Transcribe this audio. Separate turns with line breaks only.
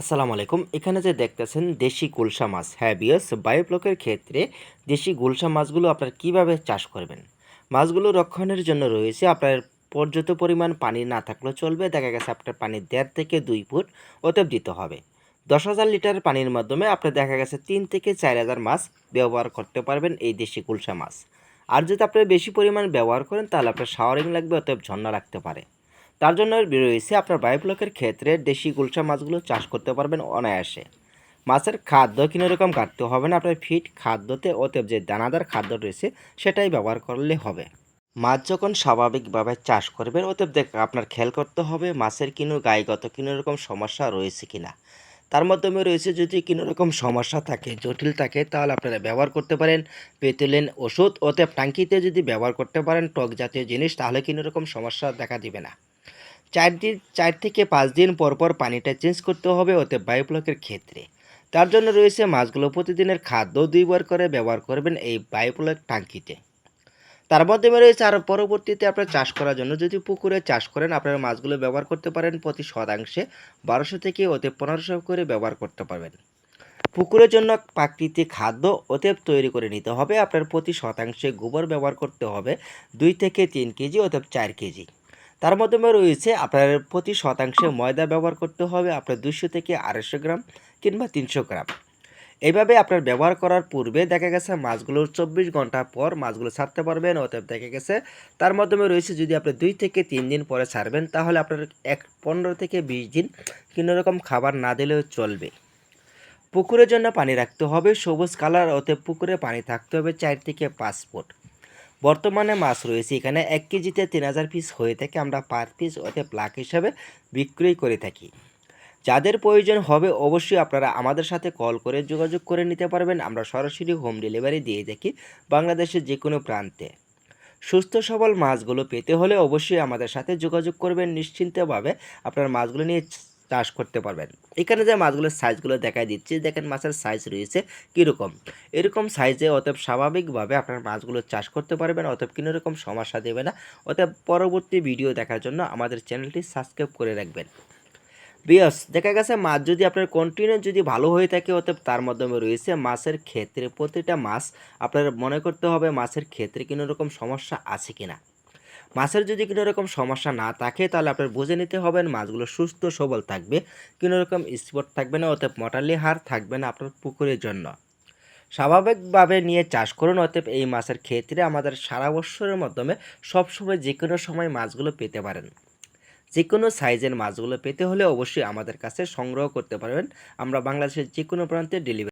আসসালামু আলাইকুম। এখানে যে দেখতেছেন দেশি গুলশা মাছ। হ্যাঁ বিয়স বায়োপ্লকের ক্ষেত্রে দেশি গুলশা মাছগুলো আপনার কীভাবে চাষ করবেন? মাছগুলো রক্ষণের জন্য রয়েছে আপনার পর্যাপ্ত পরিমাণ পানি না থাকলেও চলবে। দেখা গেছে আপনার পানি দেড় থেকে দুই ফুট অতএব দিতে হবে। দশ হাজার লিটার পানির মাধ্যমে আপনার দেখা গেছে তিন থেকে চার হাজার মাছ ব্যবহার করতে পারবেন এই দেশি গুলশা মাছ। আর যদি আপনার বেশি পরিমাণ ব্যবহার করেন তাহলে আপনার শাওয়ারিং লাগবে অতএব ঝর্ণা রাখতে পারে। তার জন্য রয়েছে আপনার বায়োব্লকের ক্ষেত্রে দেশি গুলশা মাছগুলো চাষ করতে পারবেন অনায়াসে। মাছের খাদ্য কিনো রকম কাটতে হবে না, আপনার ফিট খাদ্যতে অতএব যে দানাদার খাদ্য রয়েছে সেটাই ব্যবহার করলে হবে। মাছ যখন স্বাভাবিকভাবে চাষ করবেন, অতএব দেখ, আপনার খেয়াল করতে হবে মাছের কিনো, গায়েগত কিনো রকম সমস্যা রয়েছে কিনা। তার মাধ্যমে রয়েছে যদি কোনো রকম সমস্যা থাকে, জটিল থাকে, তাহলে আপনারা ব্যবহার করতে পারেন পেতুলেন ওষুধ। অতএব টাঙ্কিতে যদি ব্যবহার করতে পারেন টক জাতীয় জিনিস, তাহলে কোনো রকম সমস্যা দেখা দিবে না। চার দিন, চার থেকে পাঁচ দিন পর পর পানিটা চেঞ্জ করতে হবে ওতে বায়োপ্লকের ক্ষেত্রে। তার জন্য রয়েছে মাছগুলো প্রতিদিনের খাদ্য দুইবার করে ব্যবহার করবেন এই বায়োপ্লক টাঙ্কিতে তার মাধ্যমে রয়েছে আর পরবর্তীতে আপনার চাষ করার জন্য যদি পুকুরে চাষ করেন, আপনারা মাছগুলো ব্যবহার করতে পারেন প্রতি শতাংশে বারোশো থেকে ওতে পনেরোশো করে ব্যবহার করতে পারবেন। পুকুরের জন্য প্রাকৃতিক খাদ্য অতএব তৈরি করে নিতে হবে। আপনার প্রতি শতাংশে গোবর ব্যবহার করতে হবে দুই থেকে তিন কেজি অতএব চার কেজি। তার মাধ্যমে রয়েছে আপনার প্রতি শতাংশে ময়দা ব্যবহার করতে হবে আপনার দুশো থেকে আড়াইশো গ্রাম কিংবা তিনশো গ্রাম। এইভাবে আপনার ব্যবহার করার পূর্বে দেখা গেছে মাছগুলোর চব্বিশ ঘণ্টা পর মাছগুলো ছাড়তে পারবেন, অতএব দেখা গেছে তার মাধ্যমে রয়েছে যদি আপনি দুই থেকে তিন দিন পরে ছাড়বেন তাহলে আপনার এক, পনেরো থেকে বিশ দিন কোনো রকম খাবার না দিলেও চলবে। পুকুরের জন্য পানি রাখতে হবে, সবুজ কালার, অতএব পুকুরে পানি থাকতে হবে চার থেকে পাঁচ ফুট। বর্তমানে মাছ রয়েছে, এখানে এক কেজিতে তিন হাজার পিস হয়ে থাকে। আমরা পার পিস ওতে প্লাক হিসাবে বিক্রয় করে থাকি। যাদের প্রয়োজন হবে অবশ্যই আপনারা আমাদের সাথে কল করে যোগাযোগ করে নিতে পারবেন। আমরা সরাসরি হোম ডেলিভারি দিয়ে থাকি বাংলাদেশের যে কোনো প্রান্তে। সুস্থ সবল মাছগুলো পেতে হলে অবশ্যই আমাদের সাথে যোগাযোগ করবেন। নিশ্চিন্তভাবে আপনার মাছগুলো নিয়ে চাষ করতে পারবেন। এখানে যে মাছগুলোর সাইজগুলো দেখাই দিচ্ছি, দেখেন মাছের সাইজ রয়েছে কীরকম। এরকম সাইজে অতএব স্বাভাবিকভাবে আপনার মাছগুলো চাষ করতে পারবেন, অতএব কোনো রকম সমস্যা দেবে না। অতএব পরবর্তী ভিডিও দেখার জন্য আমাদের চ্যানেলটি সাবস্ক্রাইব করে রাখবেন। বিয়স দেখা গেছে মাছ যদি আপনার কন্টিনিউ যদি ভালো হয়ে থাকে, অতএব তার মাধ্যমে রয়েছে মাছের ক্ষেত্রে প্রতিটা মাছ আপনার মনে করতে হবে মাছের ক্ষেত্রে কোনো রকম সমস্যা আছে কিনা। মাছের যদি কোনো রকম সমস্যা না থাকে, তাহলে আপনার বুঝে নিতে হবেন মাছগুলো সুস্থ, সবল থাকবে। কোনো রকম স্পট থাকবে না, অতএব মটালি হার থাকবে না আপনার পুকুরের জন্য। স্বাভাবিকভাবে নিয়ে চাষ করুন, অতএব এই মাছের ক্ষেত্রে আমাদের সারা বছরের মাধ্যমে সবসময় যে কোনো সময় মাছগুলো পেতে পারেন। যে কোনো সাইজের মাছগুলো পেতে হলে অবশ্যই আমাদের কাছে সংগ্রহ করতে পারবেন। আমরা বাংলাদেশের যে কোনো প্রান্তে ডেলিভারি